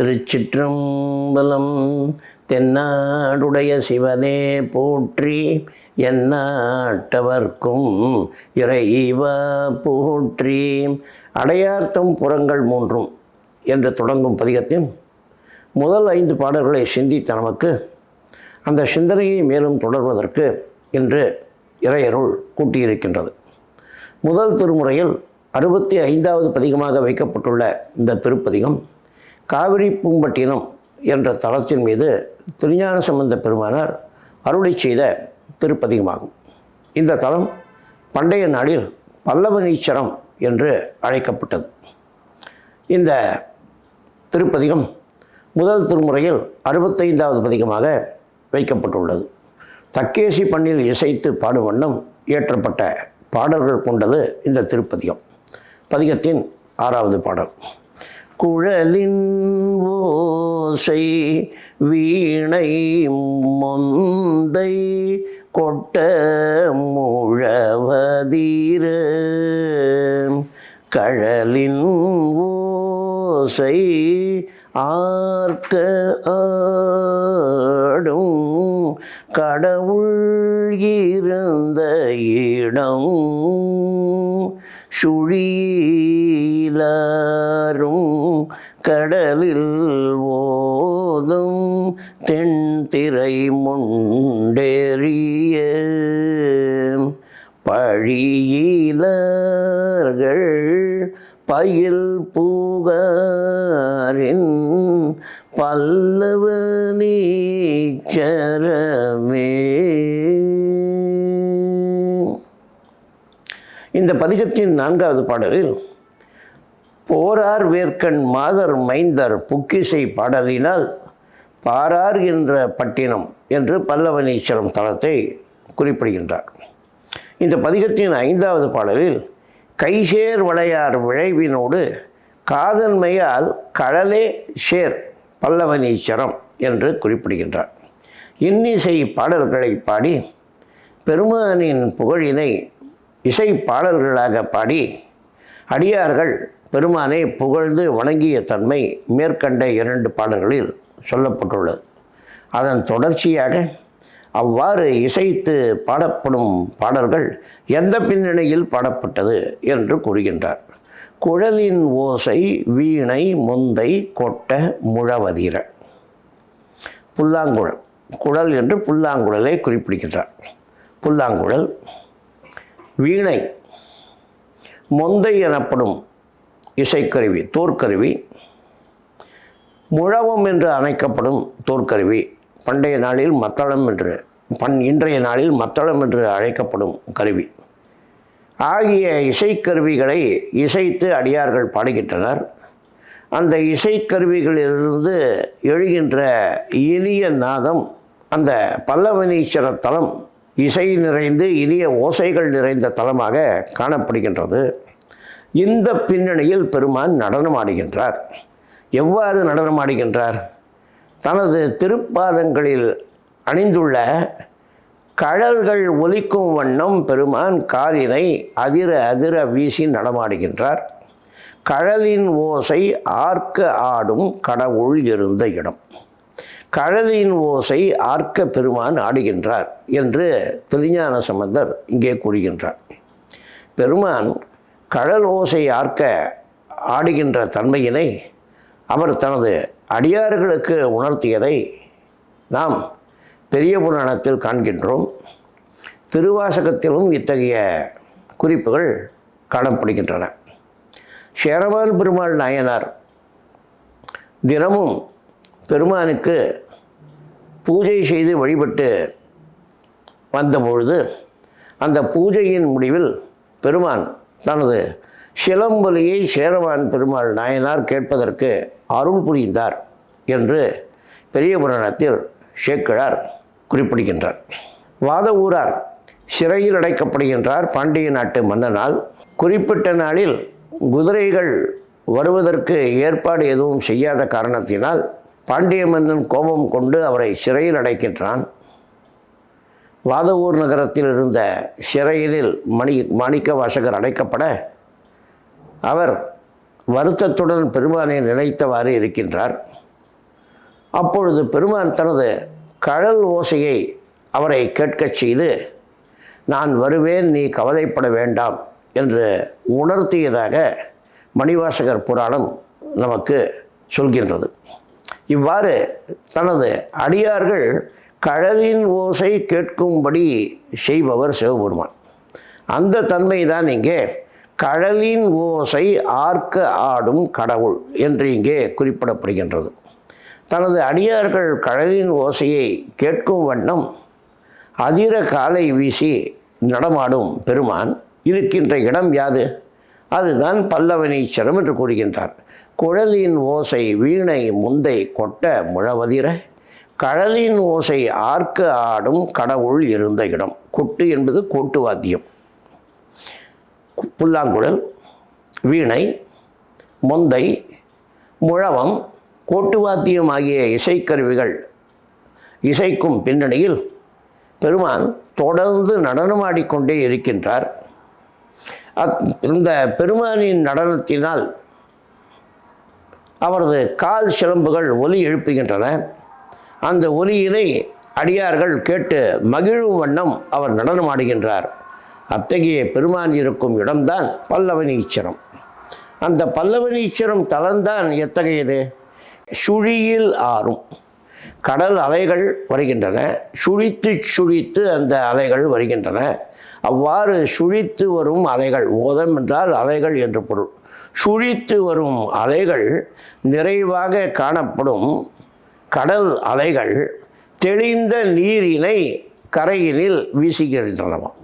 திருச்சிற்றம்பலம் தென்னாடுடைய சிவனே போற்றி எந்நாட்டவர்க்கும் இறைவா போற்றி. அடையார்த்தம் புறங்கள் மூன்றும் என்று தொடங்கும் பதிகத்தின் முதல் ஐந்து பாடல்களை சிந்தித்த நமக்கு அந்த சிந்தனையை மேலும் தொடர்வதற்கு இன்று இறையருள் கூட்டியிருக்கின்றது. முதல் திருமுறையில் அறுபத்தி ஐந்தாவது பதிகமாக வைக்கப்பட்டுள்ள இந்த திருப்பதிகம் காவிரி பூம்பட்டினம் என்ற தளத்தின் மீது திருஞான சம்பந்த பெருமானார் அருளை செய்த திருப்பதிகமாகும். இந்த தலம் பண்டைய நாளில் பல்லவனீச்சரம் என்று அழைக்கப்பட்டது. இந்த திருப்பதிகம் முதல் திருமுறையில் அறுபத்தைந்தாவது பதிகமாக வைக்கப்பட்டுள்ளது. தக்கேசி பண்ணில் இசைத்து பாடும் வண்ணம் இயற்றப்பட்ட பாடல்கள் கொண்டது இந்த திருப்பதிகம். பதிகத்தின் ஆறாவது பாடல். குழலின் ஓசை வீணை மொந்தை கொட்ட முழவதீர. கழலின் ஓசை ஆர்க்க ஆடும் கடவுள் இருந்த இடம் சுழியிலாரும் கடலில் ஓதும் தென்திரை முண்டெறிய பழியிலர்கள் பயில் பூகாரின் பல்லவ நீச்சரமே. இந்த பதிகத்தின் நான்காவது பாடலில் போரார் வேர்க்கண் மாதர் மைந்தர் புக்கிசை பாடலினால் பாரார் என்ற பட்டினம் என்று பல்லவனீஸ்வரம் தலத்தை குறிப்பிடுகின்றார். இந்த பதிகத்தின் ஐந்தாவது பாடலில் கைசேர் வளையார் விளைவினோடு காதன்மையால் கடலே ஷேர் பல்லவனீஸ்வரம் என்று குறிப்பிடுகின்றார். இன்னிசை பாடல்களை பாடி பெருமானின் புகழினை இசை பாடல்களாக பாடி அடியார்கள் பெருமானை புகழ்ந்து வணங்கிய தன்மை மேற்கண்ட இரண்டு பாடல்களில் சொல்லப்பட்டுள்ளது. அதன் தொடர்ச்சியாக அவ்வாறு இசைத்து பாடப்படும் பாடல்கள் எந்த பின்னணியில் பாடப்பட்டது என்று கூறுகின்றார். குழலின் ஓசை வீணை முந்தை கொட்ட முழவதிர. புல்லாங்குழல் குழல் என்று புல்லாங்குழலை குறிப்பிடுகின்றார். புல்லாங்குழல் வீணை மொந்தை எனப்படும் இசைக்கருவி தோற்கருவி முழவம் என்று அழைக்கப்படும் தோற்கருவி பண்டைய நாளில் மத்தளம் என்று பண் இன்றைய நாளில் மத்தளம் என்று அழைக்கப்படும் கருவி. ஆகிய இசைக்கருவிகளை இசைத்து அடியார்கள் பாடுகின்றனர். அந்த இசைக்கருவிகளிலிருந்து எழுகின்ற இனிய நாதம் அந்த பல்லவனீஸ்வர தலம் இசை நிறைந்து இனிய ஓசைகள் நிறைந்த தலமாக காணப்படுகின்றது. இந்த பின்னணியில் பெருமான் நடனமாடுகின்றார். எவ்வாறு நடனமாடுகின்றார்? தனது திருப்பாதங்களில் அணிந்துள்ள கழல்கள் ஒலிக்கும் வண்ணம் பெருமான் காரினை அதிர அதிர வீசி நடமாடுகின்றார். கழலின் ஓசை ஆர்க்க ஆடும் கடவுள் இருந்த இடம். கழலின் ஓசை ஆர்க்க பெருமான் ஆடுகின்றார் என்று திருஞான சம்பந்தர் இங்கே கூறுகின்றார். பெருமான் கழல் ஓசை ஆர்க்க ஆடுகின்ற தன்மையினை அவர் தனது அடியார்களுக்கு உணர்த்தியதை நாம் பெரிய புராணத்தில் காண்கின்றோம். திருவாசகத்திலும் இத்தகைய குறிப்புகள் காணப்படுகின்றன. சேரவான் பெருமாள் நாயனார் தினமும் பெருமானுக்கு பூஜை செய்து வழிபட்டு வந்தபொழுது அந்த பூஜையின் முடிவில் பெருமான் தனது சிலம்பொலியை சேரவான் பெருமாள் நாயனார் கேட்பதற்கு அருள் புரிந்தார் என்று பெரிய புராணத்தில் சேக்கிழார் குறிப்பிடுகின்றார். வாத ஊரார் சிறையில் அடைக்கப்படுகின்றார் பாண்டிய நாட்டு மன்னனால். குறிப்பிட்ட நாளில் குதிரைகள் வருவதற்கு ஏற்பாடு எதுவும் செய்யாத காரணத்தினால் பாண்டிய மன்னன் கோபம் கொண்டு அவரை சிறையில் அடைக்கின்றான். வாதவூர் நகரத்தில் இருந்த சிறையிலில் மணி மாணிக்க வாசகர் அடைக்கப்பட அவர் வருத்தத்துடன் பெருமானை நினைத்தவாறு இருக்கின்றார். அப்பொழுது பெருமான் தனது கழல் ஓசையை அவரை கேட்கச் செய்து நான் வருவேன் நீ கவலைப்பட வேண்டாம் என்று உணர்த்தியதாக மணிவாசகர் புராணம் நமக்கு சொல்கின்றது. இவ்வாறு தனது அடியார்கள் கழலின் ஓசை கேட்கும்படி செய்பவர் சிவபெருமான். அந்த தன்மை தான் இங்கே கழலின் ஓசை ஆர்க்க ஆடும் கடவுள் என்று இங்கே குறிப்பிடப்படுகின்றது. தனது அடியார்கள் கழலின் ஓசையை கேட்கும் வண்ணம் அதிர காலை வீசி நடமாடும் பெருமான் இருக்கின்ற இடம் யாது? அதுதான் பல்லவனீச்சரம் என்று கூறுகின்றார். குழலின் ஓசை வீணை முந்தை கொட்ட முழவதிர கழலின் ஓசை ஆர்க்க ஆடும் கடவுள் இருந்த இடம். கொட்டு என்பது கோட்டு வாத்தியம். புல்லாங்குழல் வீணை மொந்தை முழவம் கோட்டுவாத்தியம் ஆகிய இசைக்கருவிகள் இசைக்கும் பின்னணியில் பெருமான் தொடர்ந்து நடனமாடிக்கொண்டே இருக்கின்றார். அத் இந்த பெருமானின் நடனத்தினால் அவரது கால் சிலம்புகள் ஒலி எழுப்புகின்றன. அந்த ஒலியினை அடியார்கள் கேட்டு மகிழும் வண்ணம் அவர் நடனமாடுகின்றார். அத்தகைய பெருமான் இருக்கும் இடம்தான் பல்லவனீச்சரம் அந்த பல்லவனீச்சரம் தலம்தான் எத்தகையது? சுழியில் ஆறும். கடல் அலைகள் வருகின்றன. சுழித்து சுழித்து அந்த அலைகள் வருகின்றன. அவ்வாறு சுழித்து வரும் அலைகள் ஓதம் என்றால் அலைகள் என்று பொருள். சுழித்து வரும் அலைகள் நிறைவாக காணப்படும். கடல் அலைகள் தெளிந்த நீரினை கரையினில் வீசுகின்றனவாம்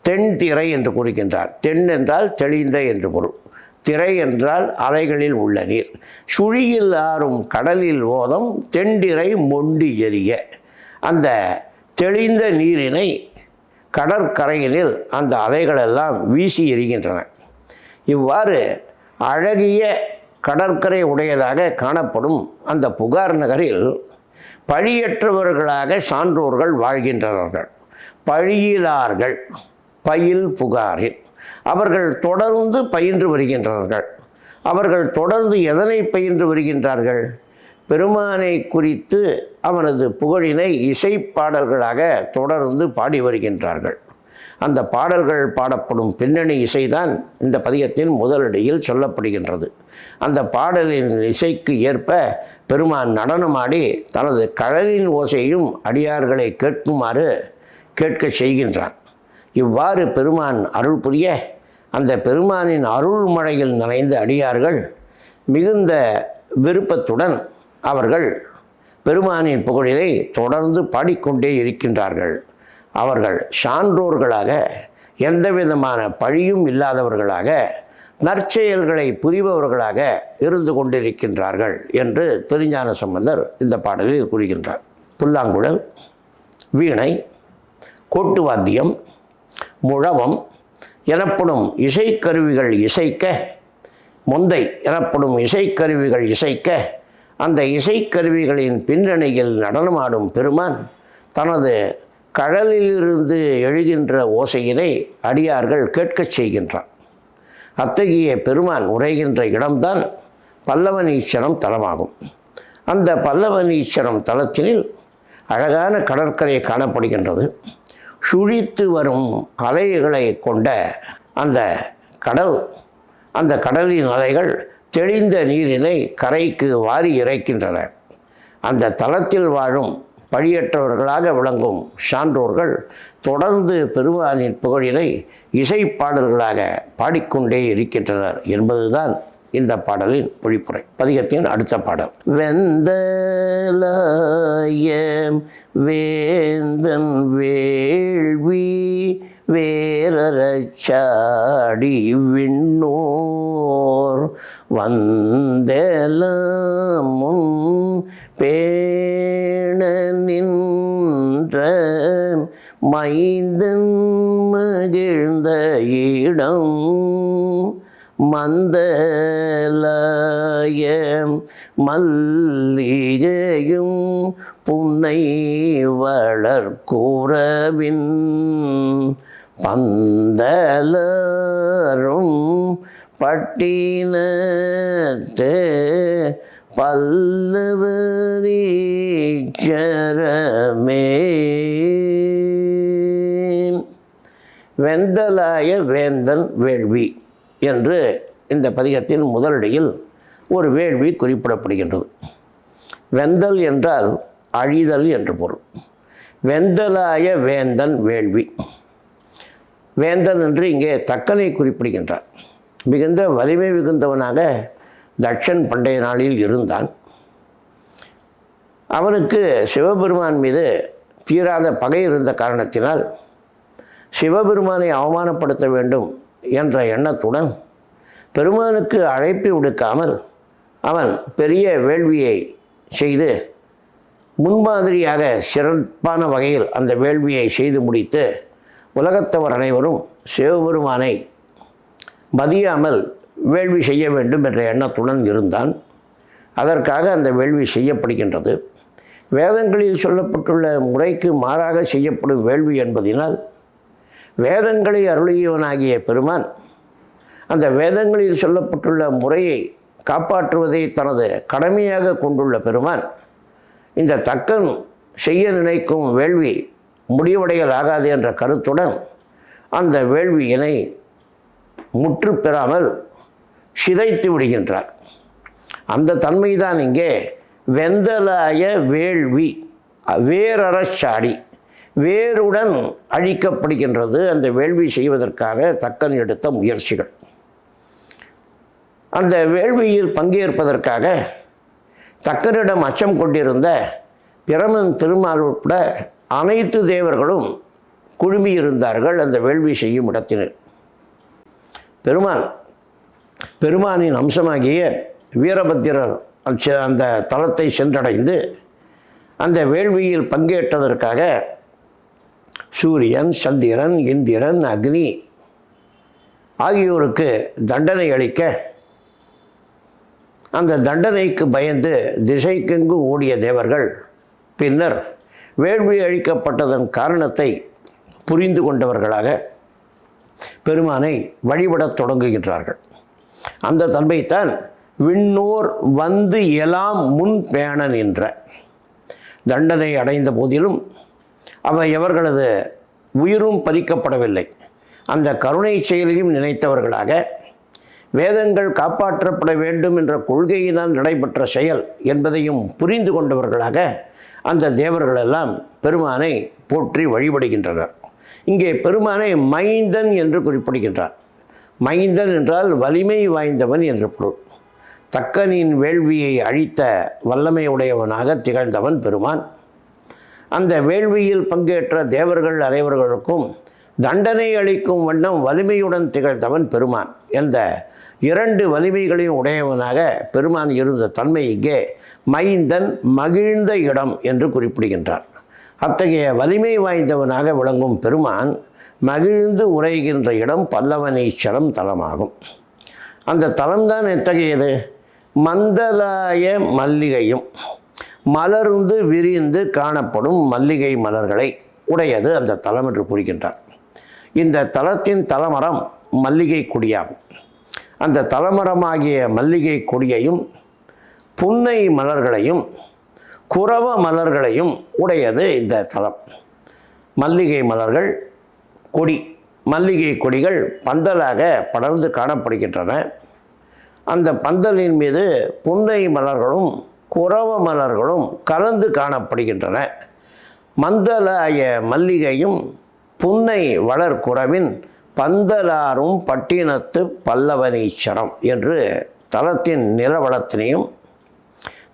தென் திரை என்று குறிக்கின்றார் தென் என்றால் தெளிந்த என்று பொருள். திரை என்றால் அலைகளில் உள்ள நீர். சுழியில் ஆறும் கடலில் ஓதம் தெண்டிரை மொண்டி எரிய. அந்த தெளிந்த நீரினை கடற்கரையினில் அந்த அலைகளெல்லாம் வீசி எறிகின்றன இவ்வாறு அழகிய கடற்கரை உடையதாக காணப்படும் அந்த புகார் நகரில் பழியற்றவர்களாக சான்றோர்கள் வாழ்கின்றனர்கள். பழியிலார்கள். பயில் புகாரில். அவர்கள் தொடர்ந்து பயின்று வருகின்றார்கள் அவர்கள் தொடர்ந்து எதனை பயின்று வருகின்றார்கள்? பெருமானை குறித்து அவனது புகழினை இசைப்பாடல்களாக தொடர்ந்து பாடி வருகின்றார்கள். அந்த பாடல்கள் பாடப்படும் பின்னணி இசைதான் இந்த பதியத்தின் முதலடியில் சொல்லப்படுகின்றது. அந்த பாடலின் இசைக்கு ஏற்ப பெருமான் நடனமாடி தனது கழலின் ஓசையும் அடியார்களை கேட்குமாறு கேட்க செய்கின்றான். இவ்வாறு பெருமான் அருள் புரிய அந்த பெருமானின் அருள் மழையில் நனைந்த அடியார்கள் மிகுந்த விருப்பத்துடன் அவர்கள் பெருமானின் புகழிலை தொடர்ந்து பாடிக்கொண்டே இருக்கின்றார்கள். அவர்கள் சான்றோர்களாக எந்த விதமான பழியும் இல்லாதவர்களாக நற்செயல்களை புரிபவர்களாக இருந்து கொண்டிருக்கின்றார்கள் என்று திருஞான சம்பந்தர் இந்த பாடலில் கூறுகின்றார். புல்லாங்குழல் வீணை கோட்டுவாத்தியம் முழவம் எனப்படும் இசைக்கருவிகள் இசைக்க முந்தை எனப்படும் இசைக்கருவிகள் இசைக்க அந்த இசைக்கருவிகளின் பின்னணியில் நடனமாடும் பெருமான் தனது கடலிலிருந்து எழுகின்ற ஓசையினை அடியார்கள் கேட்கச் செய்கின்றான் அத்தகைய பெருமான் உரைகின்ற இடம்தான் பல்லவனீஸ்வரம் தலமாகும். அந்த பல்லவனீஸ்வரம் தலத்தினில் அழகான கடற்கரை காணப்படுகின்றது. சுழித்து வரும் அலைகளை கொண்ட அந்த கடல் அந்த கடலின் அலைகள் தெளிந்த நீரினை கரைக்கு வாரி இறைக்கின்றன. அந்த தளத்தில் வாழும் பழியற்றவர்களாக விளங்கும் சான்றோர்கள் தொடர்ந்து பெருமானின் புகழினை இசைப்பாடல்களாக பாடிக்கொண்டே இருக்கின்றனர் என்பதுதான் இந்த பாடலின் பொழிப்புரை. பதிகத்தின் அடுத்த பாடல். வெந்தலாயம் வேந்தன் வேள்வி வேரச்சாடி விண்ணோர் வந்தலமுன் பேண நின்ற மைந்தன் மகிழ்ந்த இடம் மந்தலாயம் மல்லிகையும் புன்னை வளர்கூறவின் பந்தலரும் பட்டினத்து பல்லவரீச்சரமே வெந்தலாய வேந்தன் வேள்வி என்று இந்த பதிகத்தின் முதலடியில் ஒரு வேள்வி குறிப்பிடப்படுகின்றது. வெந்தல் என்றால் அழிதல் என்று பொருள். வெந்தலாய வேந்தன் வேள்வி. வேந்தன் என்று இங்கே தக்கனை குறிப்பிடுகின்றார். மிகுந்த வலிமை மிகுந்தவனாக தட்சன் பண்டைய நாளில் இருந்தான். அவனுக்கு சிவபெருமான் மீது தீராத பகை இருந்த காரணத்தினால் சிவபெருமானை அவமானப்படுத்த வேண்டும் என்ற எண்ணத்துடன் பெருமானுக்கு அழைப்பு விடுக்காமல் அவன் பெரிய வேள்வியை செய்து முன்மாதிரியாக சிறப்பான வகையில் அந்த வேள்வியை செய்து முடித்து உலகத்தவர் அனைவரும் சிவபெருமானை மதியாமல் வேள்வி செய்ய வேண்டும் என்ற எண்ணத்துடன் இருந்தான். அதற்காக அந்த வேள்வி செய்யப்படுகின்றது. வேதங்களில் சொல்லப்பட்டுள்ள முறைக்கு மாறாக செய்யப்படும் வேள்வி என்பதினால் வேதங்களை அருளியவனாகிய பெருமான் அந்த வேதங்களில் சொல்லப்பட்டுள்ள முறையை காப்பாற்றுவதை தனது கடமையாக கொண்டுள்ள பெருமான் இந்த தக்கன் செய்ய நினைக்கும் வேள்வி முடிவடையலாகாது என்ற கருத்துடன் அந்த வேள்வியினை முற்று பெறாமல் சிதைத்து விடுகின்றார். அந்த தன்மைதான் இங்கே வெந்தலாய வேள்வி வேரறச்சாடி வேருடன் அழிக்கப்படுகின்றது. அந்த வேள்வி செய்வதற்காக தக்கன் எடுத்த முயற்சிகள். அந்த வேள்வியில் பங்கேற்பதற்காக தக்கனிடம் அச்சம் கொண்டிருந்த பிரமன் திருமால் உட்பட அனைத்து தேவர்களும் குழுமியிருந்தார்கள். அந்த வேள்வி செய்யும் இடத்தினர். பெருமான். பெருமானின் அம்சமாகிய வீரபத்திரர் அந்த- அந்த சென்றடைந்து அந்த வேள்வியில் பங்கேற்றதற்காக சூரியன் சந்திரன் இந்திரன் அக்னி ஆகியோருக்கு தண்டனை அளிக்க அந்த தண்டனைக்கு பயந்து திசைக்கெங்கு ஓடிய தேவர்கள் பின்னர் வேள்வி அழிக்கப்பட்டதன் காரணத்தை புரிந்து கொண்டவர்களாக பெருமானை வழிபடத் தொடங்குகின்றார்கள். அந்த தன்மைத்தான் விண்ணோர் வந்து எலாம் முன் பேண நின்ற தண்டனை அடைந்த போதிலும் அவை எவர்களது உயிரும் பறிக்கப்படவில்லை. அந்த கருணை செயலையும் நினைத்தவர்களாக வேதங்கள் காப்பாற்றப்பட வேண்டும் என்ற கொள்கையினால் நடைபெற்ற செயல் என்பதையும் புரிந்து கொண்டவர்களாக அந்த தேவர்களெல்லாம் பெருமானை போற்றி வழிபடுகின்றனர். இங்கே பெருமானை மைந்தன் என்று குறிப்பிடுகின்றார். மைந்தன் என்றால் வலிமை வாய்ந்தவன் என்று பொருள். தக்கனின் வேள்வியை அழித்த வல்லமை உடையவனாக திகழ்ந்தவன் பெருமான். அந்த வேள்வியில் பங்கேற்ற தேவர்கள் அனைவர்களுக்கும் தண்டனை அளிக்கும் வண்ணம் வலிமையுடன் திகழ்ந்தவன் பெருமான். என்ற இரண்டு வலிமைகளையும் உடையவனாக பெருமான் இருந்த தன்மை இங்கே மைந்தன் மகிழ்ந்த இடம் என்று குறிப்பிடுகின்றார். அத்தகைய வலிமை வாய்ந்தவனாக விளங்கும் பெருமான் மகிழ்ந்து உரைகின்ற இடம் பல்லவனீஸ்வரம் தலமாகும். அந்த தலம்தான் எத்தகையது? மந்தலாய மல்லிகையும் மலர்ந்து விரிந்து காணப்படும் மல்லிகை மலர்களை உடையது அந்த தலம் என்று கூறுகின்றார். இந்த தலத்தின் தலமரம் மல்லிகை கொடியாகும். அந்த தலமரமாகிய மல்லிகை கொடியையும் புன்னை மலர்களையும் குரவ மலர்களையும் உடையது இந்த தலம். மல்லிகை மலர்கள் கொடி மல்லிகை கொடிகள் பந்தலாக படர்ந்து காணப்படுகின்றன. அந்த பந்தலின் மீது புன்னை மலர்களும் குரவ மலர்களும் கலந்து காணப்படுகின்றன. மந்தலாய மல்லிகையும் புன்னை வளர்குறவின் பந்தலாரும் பட்டினத்து பல்லவனீச்சரம் என்று தலத்தின் நிலவளத்தினையும்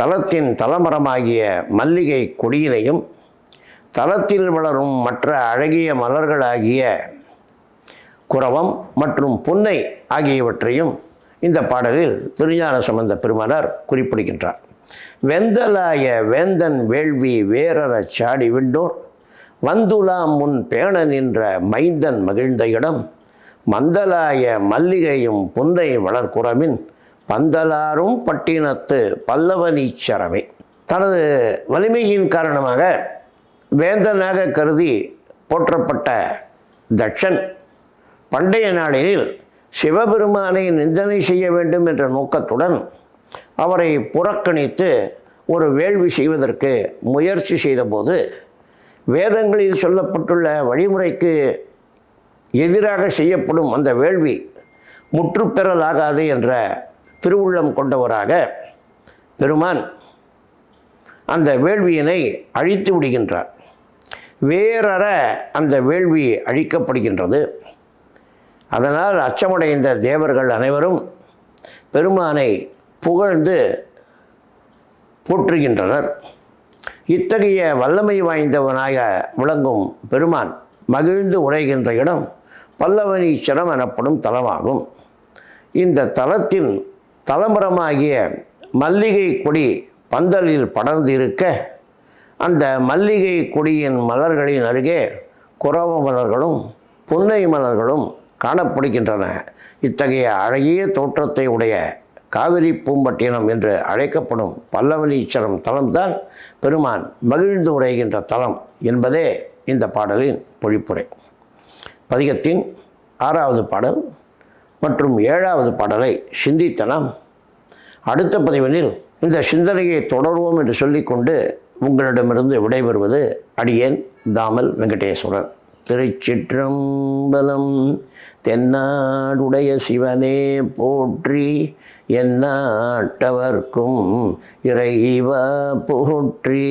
தலத்தின் தலமரமாகிய மல்லிகை கொடியினையும் தலத்தில் வளரும் மற்ற அழகிய மலர்களாகிய குரவம் மற்றும் புன்னை ஆகியவற்றையும் இந்த பாடலில் திருஞான சம்பந்த பெருமானார் குறிப்பிடுகின்றார். வெந்தலாய வேந்தன் வேள்வி வேரற சாடி விண்டோர் வந்துலாம் முன் பேண நின்ற மைந்தன் மகிழ்ந்த இடம் மந்தலாய மல்லிகையும் புன்னை வளர்குறமின் பந்தலாரும் பட்டினத்து பல்லவனீச்சரமே தனது வலிமையின் காரணமாக வேந்தனாக கருதி போற்றப்பட்ட தட்சன் பண்டைய நாளில் சிவபெருமானை நிந்தனை செய்ய வேண்டும் என்ற நோக்கத்துடன் அவரை புறக்கணித்து ஒரு வேள்வி செய்வதற்கு முயற்சி செய்தபோது வேதங்களில் சொல்லப்பட்டுள்ள வழிமுறைக்கு எதிராக செய்யப்படும் அந்த வேள்வி முற்றுப்பெறலாகாது என்ற திருவுள்ளம் கொண்டவராக பெருமான் அந்த வேள்வியினை அழித்து விடுகின்றார். வேறற அந்த வேள்வி அழிக்கப்படுகின்றது. அதனால் அச்சமடைந்த தேவர்கள் அனைவரும் பெருமானை புகழ்ந்து போற்றுகின்றனர். இத்தகைய வல்லமை வாய்ந்தவனாக விளங்கும் பெருமான் மகிழ்ந்து உரைகின்ற இடம் பல்லவனீஸ்வரம் எனப்படும் தலமாகும். இந்த தலத்தின் தலமரமாகிய மல்லிகை கொடி பந்தலில் படர்ந்து இருக்க அந்த மல்லிகை கொடியின் மலர்களின் அருகே குரவ மலர்களும் புன்னை மலர்களும் காணப்படுகின்றன. இத்தகைய அழகிய தோற்றத்தை உடைய காவிரி பூம்பட்டினம் என்று அழைக்கப்படும் பல்லவனீஸ்வரம் தலம்தான் பெருமான் மகிழ்ந்து உரைகின்ற தலம் என்பதே இந்த பாடலின் பொழிப்புரை. பதிகத்தின் ஆறாவது பாடல் மற்றும் ஏழாவது பாடலை சிந்தித்தலாம். அடுத்த பதிவனில் இந்த சிந்தனையை தொடர்வோம் என்று சொல்லிக்கொண்டு உங்களிடமிருந்து விடைபெறுவது அடியேன் தாமல் வெங்கடேஸ்வரன் திருச்சிற்றம்பலம் தென்னாடுடைய சிவனே போற்றி என்னாட்டவர்க்கும் இறைவா போற்றி.